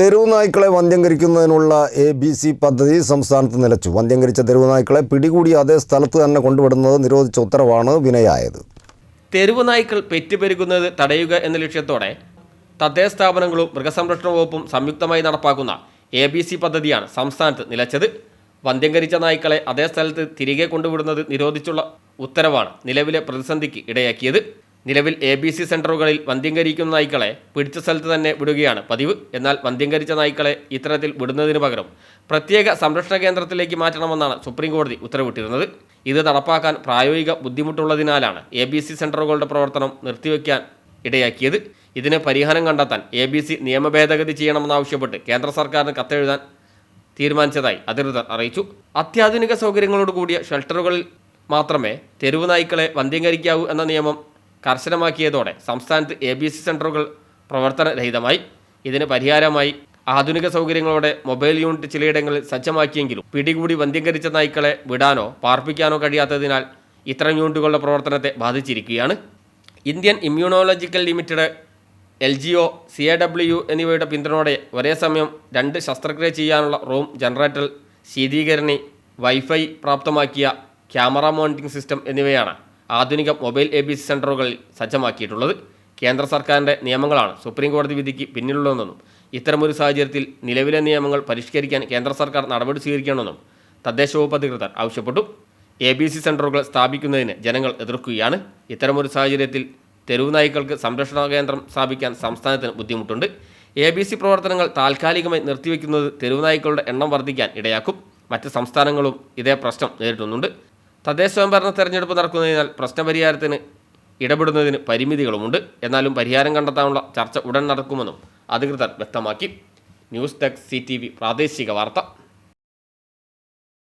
തെരുവ് നായ്ക്കളെ വന്ധ്യംകരിക്കുന്നതിനുള്ള A B C പദ്ധതി സംസ്ഥാനത്ത് നിലച്ചു. വന്ധ്യംകരിച്ച തെരുവ് നായ്ക്കളെ പിടികൂടി അതേ സ്ഥലത്ത് തന്നെ കൊണ്ടുവിടുന്നത് നിരോധിച്ച ഉത്തരവാണ് വിനയായത്. തെരുവ് നായ്ക്കൾ പെറ്റുപെരുകുന്നത് തടയുക എന്ന ലക്ഷ്യത്തോടെ തദ്ദേശ സ്ഥാപനങ്ങളും മൃഗസംരക്ഷണ വകുപ്പും സംയുക്തമായി നടപ്പാക്കുന്ന എ ബി സി പദ്ധതിയാണ് സംസ്ഥാനത്ത് നിലച്ചത്. വന്ധ്യംകരിച്ച നായ്ക്കളെ അതേ സ്ഥലത്ത് തിരികെ കൊണ്ടുവിടുന്നത് നിരോധിച്ചുള്ള ഉത്തരവാണ് നിലവിലെ പ്രതിസന്ധിക്ക് ഇടയാക്കിയത്. നിലവിൽ എ ബി സി സെന്ററുകളിൽ വന്ധ്യംകരിക്കുന്ന നായ്ക്കളെ പിടിച്ച സ്ഥലത്ത് തന്നെ വിടുകയാണ് പതിവ്. എന്നാൽ വന്ധ്യംകരിച്ച നായ്ക്കളെ ഇത്തരത്തിൽ വിടുന്നതിന് പകരം പ്രത്യേക സംരക്ഷണ കേന്ദ്രത്തിലേക്ക് മാറ്റണമെന്നാണ് സുപ്രീം കോടതി ഉത്തരവിട്ടിരുന്നത്. ഇത് നടപ്പാക്കാൻ പ്രായോഗിക ബുദ്ധിമുട്ടുള്ളതിനാലാണ് എ ബി സി സെന്ററുകളുടെ പ്രവർത്തനം നിർത്തിവെക്കാൻ ഇടയാക്കിയത്. ഇതിന് പരിഹാരം കണ്ടെത്താൻ എ ബി സി നിയമ ഭേദഗതി ചെയ്യണമെന്നാവശ്യപ്പെട്ട് കേന്ദ്ര സർക്കാരിന് കത്തെഴുതാൻ തീരുമാനിച്ചതായി അധികൃതർ അറിയിച്ചു. അത്യാധുനിക സൗകര്യങ്ങളോട് കൂടിയ ഷെൽട്ടറുകളിൽ മാത്രമേ തെരുവ് നായ്ക്കളെ വന്ധ്യംകരിക്കാവൂ എന്ന നിയമം കർശനമാക്കിയതോടെ സംസ്ഥാനത്ത് എ ബി സി സെന്ററുകൾ പ്രവർത്തനരഹിതമായി. ഇതിന് പരിഹാരമായി ആധുനിക സൗകര്യങ്ങളോടെ മൊബൈൽ യൂണിറ്റ് ചിലയിടങ്ങളിൽ സജ്ജമാക്കിയെങ്കിലും പിടികൂടി വന്ധ്യംകരിച്ച നായ്ക്കളെ വിടാനോ പാർപ്പിക്കാനോ കഴിയാത്തതിനാൽ ഇത്തരം യൂണിറ്റുകളുടെ പ്രവർത്തനത്തെ ബാധിച്ചിരിക്കുകയാണ്. Indian immunological limited L G O C A W എന്നിവയുടെ പിന്തുണയോടെ ഒരേ സമയം രണ്ട് ശസ്ത്രക്രിയ ചെയ്യാനുള്ള റൂം ജനറേറ്റർ ശീതീകരണി വൈഫൈ പ്രാപ്തമാക്കിയ ക്യാമറ മോണിറ്ററിംഗ് സിസ്റ്റം എന്നിവയാണ് ആധുനിക മൊബൈൽ എ ബി സി സെന്ററുകളിൽ സജ്ജമാക്കിയിട്ടുള്ളത് കേന്ദ്ര സർക്കാരിന്റെ നിയമങ്ങളാണ്. സുപ്രീം കോടതി വിധിക്ക് പിന്നിലുള്ളതെന്നും ഇത്തരമൊരു സാഹചര്യത്തിൽ നിലവിലെ നിയമങ്ങൾ പരിഷ്കരിക്കാൻ കേന്ദ്ര സർക്കാർ നടപടി സ്വീകരിക്കണമെന്നും തദ്ദേശ വകുപ്പ് അധികൃതർ ആവശ്യപ്പെട്ടു. എ ബി സി സെന്ററുകൾ സ്ഥാപിക്കുന്നതിന് ജനങ്ങൾ എതിർക്കുകയാണ്. ഇത്തരമൊരു സാഹചര്യത്തിൽ തെരുവ് നായ്ക്കൾക്ക് സംരക്ഷണ കേന്ദ്രം സ്ഥാപിക്കാൻ സംസ്ഥാനത്തിന് ബുദ്ധിമുട്ടുണ്ട്. എ ബി സി പ്രവർത്തനങ്ങൾ താൽക്കാലികമായി നിർത്തിവെക്കുന്നത് തെരുവ് നായ്ക്കളുടെ എണ്ണം വർദ്ധിക്കാൻ ഇടയാക്കും. മറ്റ് സംസ്ഥാനങ്ങളും ഇതേ പ്രശ്നം നേരിടുന്നുണ്ട്. തദ്ദേശ സ്വയംഭരണ തെരഞ്ഞെടുപ്പ് നടക്കുന്നതിനാൽ പ്രശ്നപരിഹാരത്തിന് ഇടപെടുന്നതിന് പരിമിതികളുമുണ്ട്. എന്നാലും പരിഹാരം കണ്ടെത്താനുള്ള ചർച്ച ഉടൻ നടക്കുമെന്നും അധികൃതർ വ്യക്തമാക്കി. ന്യൂസ് ഡെസ്ക് സി പ്രാദേശിക വാർത്ത.